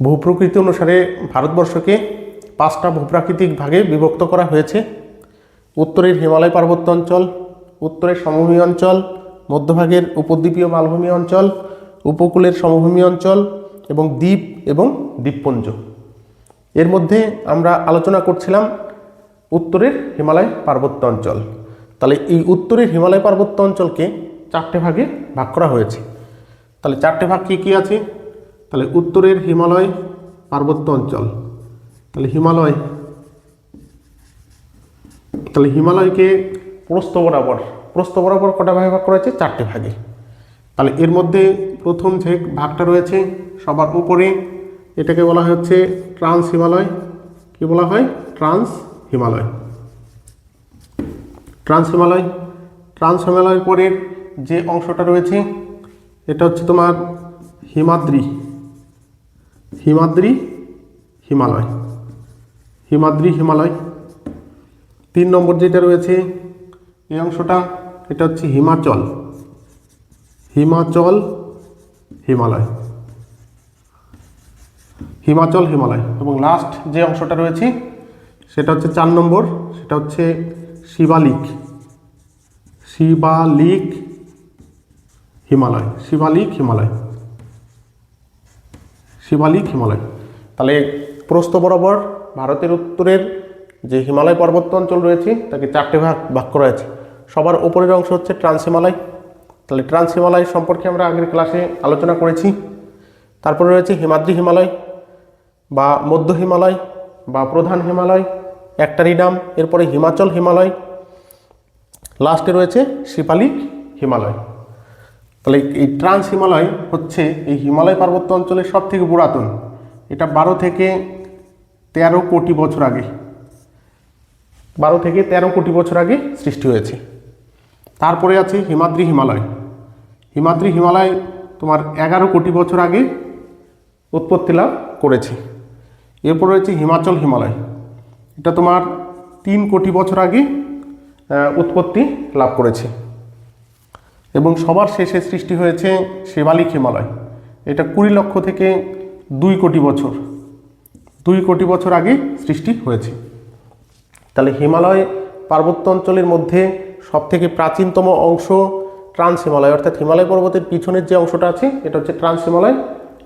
ভূপ্রকৃতি অনুসারে ভারতবর্ষকে পাঁচটা ভূপ্রাকৃতিক ভাগে বিভক্ত করা হয়েছে। উত্তরের হিমালয় পার্বত্য অঞ্চল, উত্তরের সমভূমি অঞ্চল, মধ্যভাগের উপদ্বীপীয় মালভূমি অঞ্চল, উপকূলের সমভূমি অঞ্চল এবং দ্বীপ এবং দ্বীপপুঞ্জ। এর মধ্যে আমরা আলোচনা করছিলাম উত্তরের হিমালয় পার্বত্য অঞ্চল। তাহলে এই উত্তরের হিমালয় পার্বত্য অঞ্চলকে চারটে ভাগে ভাগ করা হয়েছে। তাহলে চারটে ভাগ কী কী আছে? তাহলে উত্তরের হিমালয় পার্বত্য অঞ্চল। তাহলে হিমালয়, তাহলে হিমালয়কে প্রস্থ বরাবর প্রস্থ বরাবর কটা ভাগে ভাগ করা হয়েছে? চারটে ভাগে। তাহলে এর মধ্যে প্রথম যে ভাগটা রয়েছে, সবার উপরে এটাকে বলা হচ্ছে ট্রান্স হিমালয়। কি বলা হয়? Trans Himalaya. Trans Himalaya, trans হিমালয়ের পরের যে অংশটা রয়েছে, এটা হচ্ছে তোমার হিমাদ্রি। হিমাদ্রি হিমালয়। হিমাদ্রি হিমালয়। তিন নম্বর যেটা রয়েছে, এই অংশটা, এটা হচ্ছে হিমাচল। হিমাচল হিমালয়। হিমাচল হিমালয়। এবং লাস্ট যে অংশটা রয়েছে, সেটা হচ্ছে চার নম্বর, সেটা হচ্ছে শিবালিক। শিবালিক হিমালয় শিবালিক হিমালয়। শিবালিক হিমালয়। তাহলে প্রস্থ বরাবর ভারতের উত্তরের যে হিমালয় পর্বত অঞ্চল রয়েছে, তাকে চারটে ভাগ ভাগ করা হয়েছে। সবার ওপরের অংশ হচ্ছে ট্রান্স হিমালয় তাহলে ট্রান্স হিমালয় সম্পর্কে আমরা আগের ক্লাসে আলোচনা করেছি। তারপরে রয়েছে হিমাদ্রি হিমালয় বা মধ্য হিমালয় বা প্রধান হিমালয় নাম এরপরে হিমাচল হিমালয়, লাস্টে রয়েছে শিপালিক হিমালয়। তাহলে এই ট্রান্স হিমালয় হচ্ছে এই হিমালয় পার্বত্য অঞ্চলের সব থেকে পুরাতন। এটা বারো থেকে তেরো কোটি বছর আগে। বারো থেকে তেরো কোটি বছর আগে সৃষ্টি হয়েছে। তারপরে আছে হিমাদ্রি হিমালয়। হিমাদ্রি হিমালয় তোমার এগারো কোটি বছর আগে উৎপত্তি লাভ করেছে। এরপর রয়েছে হিমাচল হিমালয়। এটা তোমার তিন কোটি বছর আগে উৎপত্তি লাভ করেছে। এবং সবার শেষে সৃষ্টি হয়েছে শেবালিক হিমালয়। এটা কুড়ি লক্ষ থেকে দুই কোটি বছর। দুই কোটি বছর আগে সৃষ্টি হয়েছে। তাহলে হিমালয় পার্বত্য অঞ্চলের মধ্যে সবথেকে প্রাচীনতম অংশ ট্রান্স হিমালয়, অর্থাৎ হিমালয় পর্বতের পিছনের যে অংশটা আছে, এটা হচ্ছে ট্রান্স হিমালয়।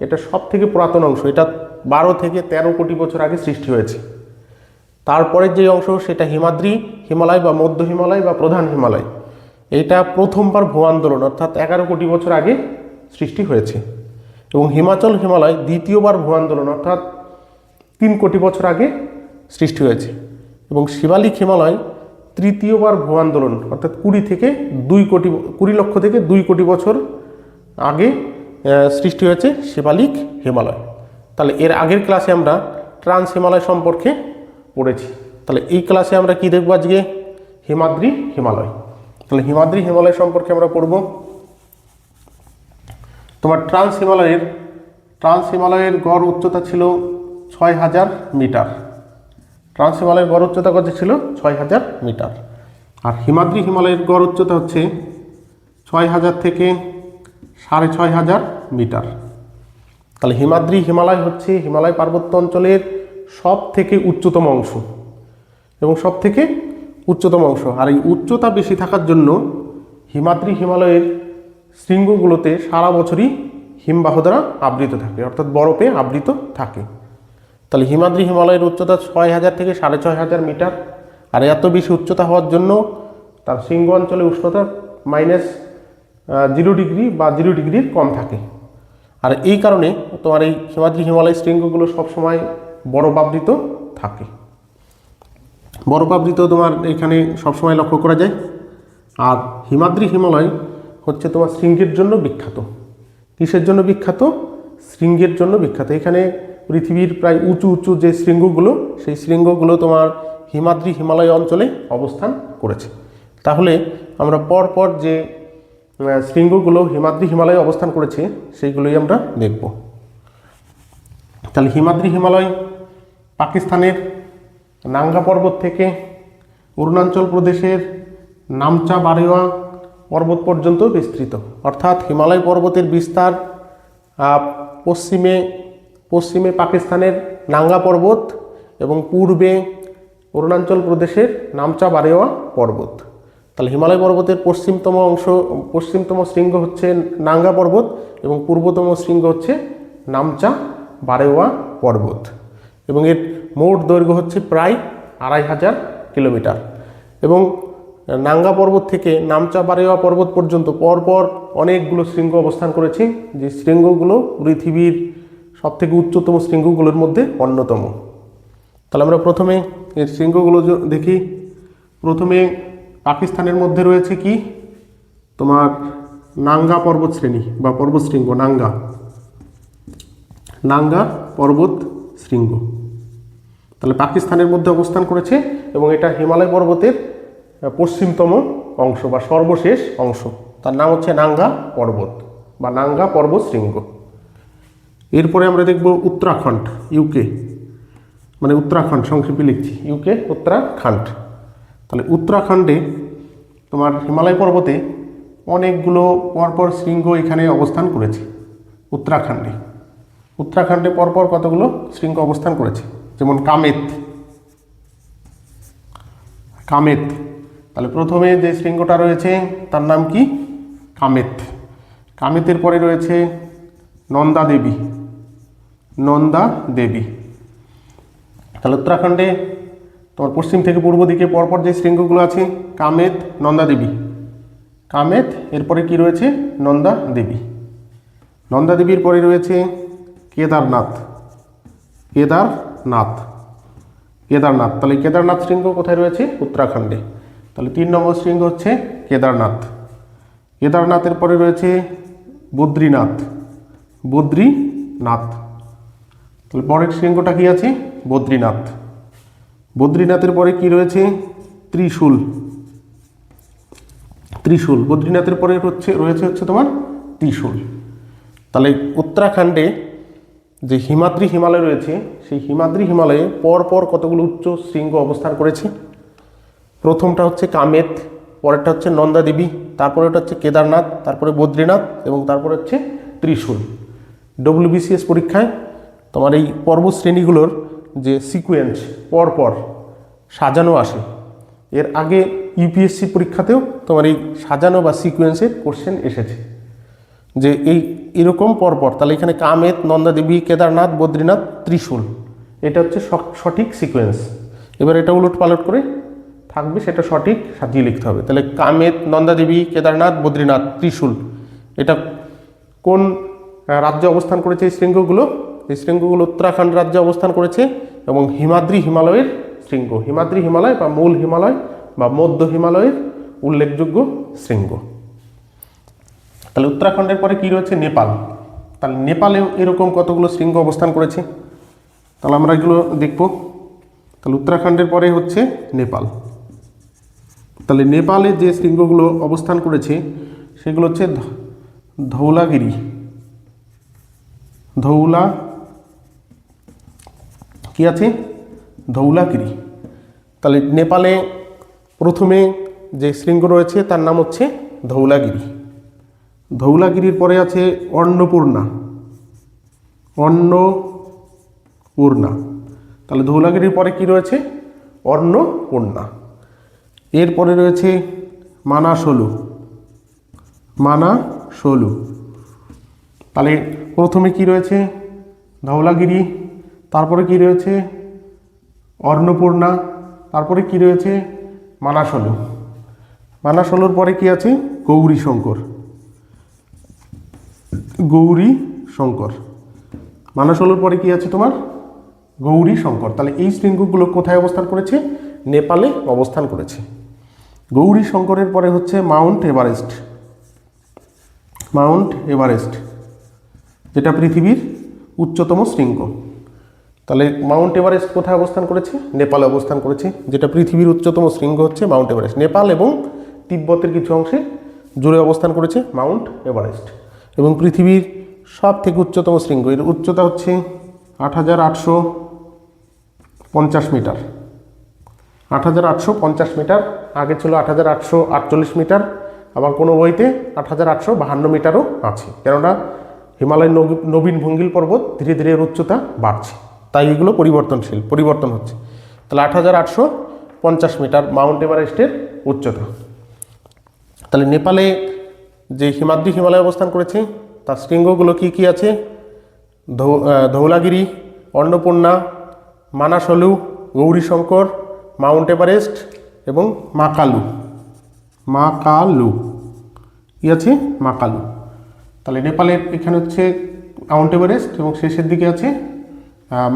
এটা সব থেকে পুরাতন অংশ। এটা বারো থেকে তেরো কোটি বছর আগে সৃষ্টি হয়েছে। তারপরের যে অংশ, সেটা হিমাদ্রি হিমালয় বা মধ্য হিমালয় বা প্রধান হিমালয়। এটা প্রথমবার ভূ আন্দোলন, অর্থাৎ এগারো কোটি বছর আগে সৃষ্টি হয়েছে। এবং হিমাচল হিমালয় দ্বিতীয়বার ভূ আন্দোলন, অর্থাৎ তিন কোটি বছর আগে সৃষ্টি হয়েছে। এবং শিবালিক হিমালয় তৃতীয়বার ভূ আন্দোলন, অর্থাৎ কুড়ি থেকে দুই কোটি, কুড়ি লক্ষ থেকে দুই কোটি বছর আগে সৃষ্টি হয়েছে শিবালিক হিমালয়। তাহলে এর আগের ক্লাসে আমরা ট্রান্স হিমালয় সম্পর্কে পড়েছি। তাহলে এই ক্লাসে আমরা কি দেখব আজকে? হিমাদ্রি হিমালয়। তাহলে হিমাদ্রি হিমালয় সম্পর্কে আমরা পড়ব। তোমার ট্রান্স হিমালয়ের ট্রান্স হিমালয়ের গড় উচ্চতা ছিল ছয় হাজার মিটার। ট্রান্স হিমালয়ের গড় উচ্চতা কত ছিল? ছয় হাজার মিটার। আর হিমাদ্রি হিমালয়ের গড় উচ্চতা হচ্ছে ছয় হাজার থেকে সাড়ে ছয় হাজার মিটার। তাহলে হিমাদ্রি হিমালয় হচ্ছে হিমালয় পার্বত্য অঞ্চলের সব থেকে উচ্চতম অংশ এবং সব থেকে উচ্চতম অংশ। আর এই উচ্চতা বেশি থাকার জন্য হিমাদ্রি হিমালয়ের শৃঙ্গগুলোতে সারা বছরই হিমবাহ দ্বারা আবৃত থাকে, অর্থাৎ বরফে আবৃত থাকে। তাহলে হিমাদ্রি হিমালয়ের উচ্চতা ছয় হাজার থেকে সাড়ে ছয় হাজার মিটার, আর এত বেশি উচ্চতা হওয়ার জন্য তার শৃঙ্গ অঞ্চলে উষ্ণতা মাইনাস জিরো ডিগ্রি বা জিরো ডিগ্রির কম থাকে। আর এই কারণে তোমার এই হিমাদ্রি হিমালয় শৃঙ্গগুলো সবসময় বরফ আবৃত থাকে। বরফ আবৃত তোমার এখানে সবসময় লক্ষ্য করা যায়। আর হিমাদ্রি হিমালয় হচ্ছে তোমার শৃঙ্গের জন্য বিখ্যাত। কিসের জন্য বিখ্যাত? শৃঙ্গের জন্য বিখ্যাত। এখানে পৃথিবীর প্রায় উঁচু উঁচু যে শৃঙ্গগুলো, সেই শৃঙ্গগুলো তোমার হিমাদ্রি হিমালয় অঞ্চলে অবস্থান করেছে। তাহলে আমরা পর পর যে শৃঙ্গগুলো হিমাদ্রি হিমালয়ে অবস্থান করেছে, সেইগুলোই আমরা দেখব। তাহলে হিমাদ্রি হিমালয় পাকিস্তানের নাঙ্গা পর্বত থেকে অরুণাচল প্রদেশের নামচা বারেওয়া পর্বত পর্যন্ত বিস্তৃত। অর্থাৎ হিমালয় পর্বতের বিস্তার পশ্চিমে পশ্চিমে পাকিস্তানের নাঙ্গা পর্বত এবং পূর্বে অরুণাচল প্রদেশের নামচা বারেওয়া পর্বত। তাহলে হিমালয় পর্বতের পশ্চিমতম অংশ, পশ্চিমতম শৃঙ্গ হচ্ছে নাঙ্গা পর্বত এবং পূর্বতম শৃঙ্গ হচ্ছে নামচা বারেওয়া পর্বত। এবং এর মোট দৈর্ঘ্য হচ্ছে প্রায় আড়াই হাজার কিলোমিটার। এবং নাঙ্গা পর্বত থেকে নামচা বারেওয়া পর্বত পর্যন্ত পরপর অনেকগুলো শৃঙ্গ অবস্থান করেছে, যে শৃঙ্গগুলো পৃথিবীর সবথেকে উচ্চতম শৃঙ্গগুলোর মধ্যে অন্যতম। তাহলে আমরা প্রথমে এর শৃঙ্গগুলো দেখি। প্রথমে পাকিস্তানের মধ্যে রয়েছে কি? তোমার নাঙ্গা পর্বত শ্রেণি বা পর্বত শৃঙ্গ, নাঙ্গা। নাঙ্গা পর্বত শৃঙ্গ। তাহলে পাকিস্তানের মধ্যে অবস্থান করেছে এবং এটা হিমালয় পর্বতের পশ্চিমতম অংশ বা সর্বশেষ অংশ। তার নাম হচ্ছে নাঙ্গা পর্বত বা নাঙ্গা পর্বত শৃঙ্গ। এরপরে আমরা দেখব উত্তরাখণ্ড ইউকে মানে উত্তরাখণ্ড, সংক্ষেপে লিখছি ইউকে উত্তরাখণ্ড। তাহলে উত্তরাখণ্ডে তোমার হিমালয় পর্বতে অনেকগুলো পরপর শৃঙ্গ এখানে অবস্থান করেছে, উত্তরাখণ্ডে। উত্তরাখণ্ডে পরপর কতগুলো শৃঙ্গ অবস্থান করেছে? যেমন কামেত। কামেত। তাহলে প্রথমে যে শৃঙ্গটা রয়েছে, তার নাম কি? কামেত। কামেতের পরে রয়েছে নন্দা দেবী। নন্দা দেবী। তাহলে উত্তরাখণ্ডে, তোমার পশ্চিম থেকে পূর্ব দিকে পরপর যে শৃঙ্গগুলো আছে, কামেত, নন্দা দেবী। কামেত, এরপরে কি রয়েছে? নন্দা দেবী। নন্দা দেবীর পরে রয়েছে কেদারনাথ। কেদারনাথ। কেদারনাথ, তাহলে কেদারনাথ শৃঙ্গ কোথায় রয়েছে? উত্তরাখণ্ডে। তাহলে তিন নম্বর শৃঙ্গ হচ্ছে কেদারনাথ। কেদারনাথের পরে রয়েছে বদ্রীনাথ। বদ্রীনাথ। তাহলে পরের শৃঙ্গটা কি আছে? বদ্রীনাথ। বদ্রীনাথের পরে কি রয়েছে? ত্রিশূল। ত্রিশূল। বদ্রীনাথের পরে হচ্ছে, রয়েছে হচ্ছে তোমার ত্রিশূল। তাহলে উত্তরাখণ্ডে যে হিমাদ্রি হিমালয় রয়েছে, সেই হিমাদ্রি হিমালয়ে পরপর কতগুলো উচ্চ শৃঙ্গ অবস্থান করেছে? প্রথমটা হচ্ছে কামেত, পরেরটা হচ্ছে নন্দাদেবী তারপরেটা হচ্ছে কেদারনাথ, তারপরে বদ্রীনাথ এবং তারপরে হচ্ছে ত্রিশূল। ডব্লিউবিসিএস পরীক্ষায় তোমার এই পর্বত শ্রেণীগুলোর যে সিকুয়েন্স পরপর সাজানো আসে, এর আগে ইউপিএসসি পরীক্ষাতেও তোমার এই সাজানো বা সিকুয়েন্সের কোশ্চেন এসেছে। যে এই এরকম পরপর। তাহলে এখানে কামেত, নন্দাদেবী, কেদারনাথ, বদ্রীনাথ, ত্রিশূল। এটা হচ্ছে সঠিক সিকোয়েন্স এবার এটা উলট পালট করে থাকবে, সেটা সঠিক সাজিয়ে লিখতে হবে। তাহলে কামেত, নন্দাদেবী, কেদারনাথ, বদ্রীনাথ, ত্রিশূল। এটা কোন রাজ্যে অবস্থান করেছে এই শৃঙ্গগুলো? এই শৃঙ্গগুলো উত্তরাখণ্ড রাজ্যে অবস্থান করেছে এবং হিমাদ্রি হিমালয়ের শৃঙ্গ। হিমাদ্রি হিমালয় বা মূল হিমালয় বা মধ্য হিমালয়ের উল্লেখযোগ্য শৃঙ্গ। তাহলে উত্তরাখণ্ডের পরে কী রয়েছে? নেপাল। তাহলে নেপালেও এরকম কতগুলো শৃঙ্গ অবস্থান করেছে? তাহলে আমরা এগুলো দেখব। তাহলে উত্তরাখণ্ডের পরে হচ্ছে নেপাল। তাহলে নেপালে যে শৃঙ্গগুলো অবস্থান করেছে, সেগুলো হচ্ছে ধৌলাগিরি। ধৌলা, কি আছে? ধৌলাগিরি। তাহলে নেপালে প্রথমে যে শৃঙ্গ রয়েছে, তার নাম হচ্ছে ধৌলাগিরি। ধৌলাগিরির পরে আছে অন্নপূর্ণা। অন্নপূর্ণা। তাহলে ধৌলাগিরির পরে কি রয়েছে? অন্নপূর্ণা। এরপরে রয়েছে মানাসলু। মানাসলু। তাহলে প্রথমে কি রয়েছে? ধৌলাগিরি। তারপরে কি রয়েছে? অন্নপূর্ণা। তারপরে কি রয়েছে? মানাসলু। মানাসলুর পরে কি আছে? গৌরী শঙ্কর গৌরী শঙ্কর। মানাসলুর পরে কি আছে তোমার? গৌরী শঙ্কর। তাহলে এই শৃঙ্গগুলো কোথায় অবস্থান করেছে? নেপালে অবস্থান করেছে। গৌরী শঙ্করের পরে হচ্ছে মাউন্ট এভারেস্ট। মাউন্ট এভারেস্ট, যেটা পৃথিবীর উচ্চতম শৃঙ্গ। তাহলে মাউন্ট এভারেস্ট কোথায় অবস্থান করেছে? নেপালে অবস্থান করেছে, যেটা পৃথিবীর উচ্চতম শৃঙ্গ হচ্ছে মাউন্ট এভারেস্ট। নেপাল এবং তিব্বতের কিছু অংশে জুড়ে অবস্থান করেছে মাউন্ট এভারেস্ট। এবং পৃথিবীর সব থেকে উচ্চতম শৃঙ্গ এর উচ্চতা হচ্ছে আট হাজার আটশো পঞ্চাশ মিটার। আট হাজার আটশো পঞ্চাশ মিটার, আগে ছিল আট হাজার আটশো আটচল্লিশ মিটার, আবার কোনো বইতে আট হাজার আটশো বাহান্ন মিটারও আছে। কেননা হিমালয় নবী- নবীন ভঙ্গিল পর্বত ধীরে ধীরে এর উচ্চতা বাড়ছে। তাই এগুলো পরিবর্তনশীল, পরিবর্তন হচ্ছে। তাহলে আট হাজার আটশো পঞ্চাশ মিটার মাউন্ট এভারেস্টের উচ্চতা। তাহলে নেপালে যে হিমাদ্রি হিমালয় অবস্থান করেছে, তার শৃঙ্গগুলো কি কি আছে? ধৌলাগিরি, অন্নপূর্ণা, মানাসলু, গৌরীশঙ্কর, মাউন্ট এভারেস্ট এবং মাকালু। মাকালু। কি আছে? মাকালু। তাহলে নেপালের এখানে হচ্ছে মাউন্ট এভারেস্ট এবং শেষের দিকে আছে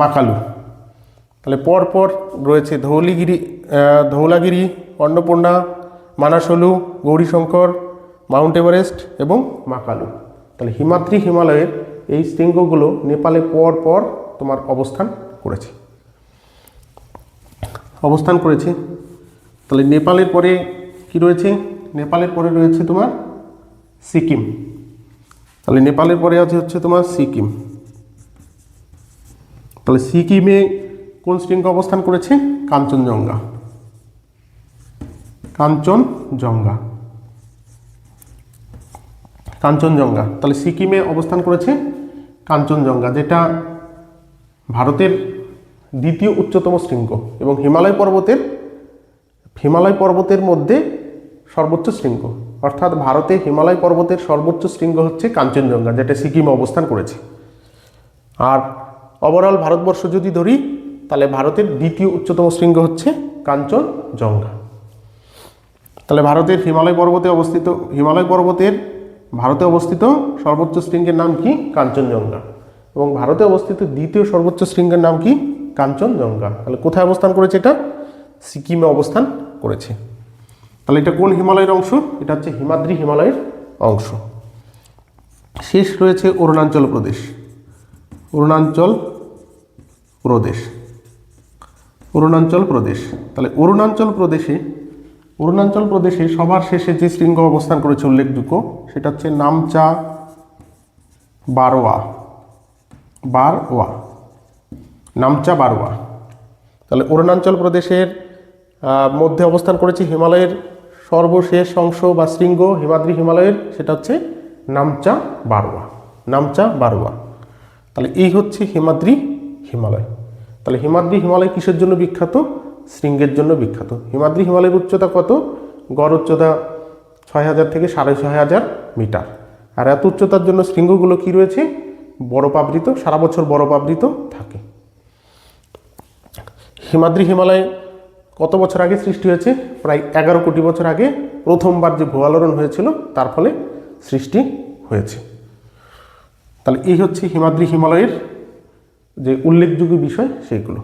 মাকালু। তাহলে পর পর রয়েছে ধৌলিগিরি ধৌলাগিরি, অন্নপূর্ণা, মানাসলু, গৌরীশঙ্কর মাউন্ট এভারেস্ট এবং মাকালু। তাহলে হিমাদ্রি হিমালয়ের এই শৃঙ্গগুলো নেপালে পর পর তোমার অবস্থান করেছে। অবস্থান করেছে। তাহলে নেপালের পরে কি রয়েছে? নেপালের পরে রয়েছে তোমার সিকিম। তাহলে নেপালের পরে আছে হচ্ছে তোমার সিকিম। তাহলে সিকিমে কোন শৃঙ্গ অবস্থান করেছে? কাঞ্চনজঙ্ঘা। কাঞ্চনজঙ্ঘা। কাঞ্চনজঙ্ঘা। তাহলে সিকিমে অবস্থান করেছে কাঞ্চনজঙ্ঘা, যেটা ভারতের দ্বিতীয় উচ্চতম শৃঙ্গ এবং হিমালয় পর্বতের হিমালয় পর্বতের মধ্যে সর্বোচ্চ শৃঙ্গ। অর্থাৎ ভারতে হিমালয় পর্বতের সর্বোচ্চ শৃঙ্গ হচ্ছে কাঞ্চনজঙ্ঘা, যেটা সিকিমে অবস্থান করেছে। আর ওভারঅল ভারতবর্ষ যদি ধরি, তাহলে ভারতের দ্বিতীয় উচ্চতম শৃঙ্গ হচ্ছে কাঞ্চনজঙ্ঘা। তাহলে ভারতের হিমালয় পর্বতে অবস্থিত, হিমালয় পর্বতের ভারতে অবস্থিত সর্বোচ্চ শৃঙ্গের নাম কি? কাঞ্চনজঙ্ঘা। এবং ভারতে অবস্থিত দ্বিতীয় সর্বোচ্চ শৃঙ্গের নাম কি? কাঞ্চনজঙ্ঘা। তাহলে কোথায় অবস্থান করেছে এটা? সিকিমে অবস্থান করেছে। তাহলে এটা কোন হিমালয়ের অংশ? এটা হচ্ছে হিমাদ্রি হিমালয়ের অংশ। শেষ রয়েছে অরুণাচল প্রদেশ। অরুণাচল প্রদেশ। অরুণাচল প্রদেশ। তাহলে অরুণাচল প্রদেশে অরুণাচল প্রদেশে সবার শেষে যে শৃঙ্গ অবস্থান করেছে উল্লেখযোগ্য, সেটা হচ্ছে নামচা বারোয়া। বারওয়া নামচা বারোয়া। তাহলে অরুণাচল প্রদেশের মধ্যে অবস্থান করেছে হিমালয়ের সর্বশেষ অংশ বা শৃঙ্গ, হিমাদ্রি হিমালয়ের, সেটা হচ্ছে নামচা বারোয়া। নামচা বারোয়া। তাহলে এই হচ্ছে হিমাদ্রি হিমালয়। তাহলে হিমাদ্রি হিমালয় কিসের জন্য বিখ্যাত? শৃঙ্গের জন্য বিখ্যাত। হিমাদ্রি হিমালয়ের উচ্চতা কত? গড় উচ্চতা ছয় হাজার থেকে সাড়ে ছয় হাজার মিটার। আর এত উচ্চতার জন্য শৃঙ্গগুলো কি রয়েছে? বরফাবৃত সারা বছর বরফাবৃত থাকে। হিমাদ্রি হিমালয় কত বছর আগে সৃষ্টি হয়েছে? প্রায় এগারো কোটি বছর আগে প্রথমবার যে ভূয়ালোড়ন হয়েছিল, তার ফলে সৃষ্টি হয়েছে। তাহলে এই হচ্ছে হিমাদ্রি হিমালয়ের যে উল্লেখযোগ্য বিষয়, সেইগুলো।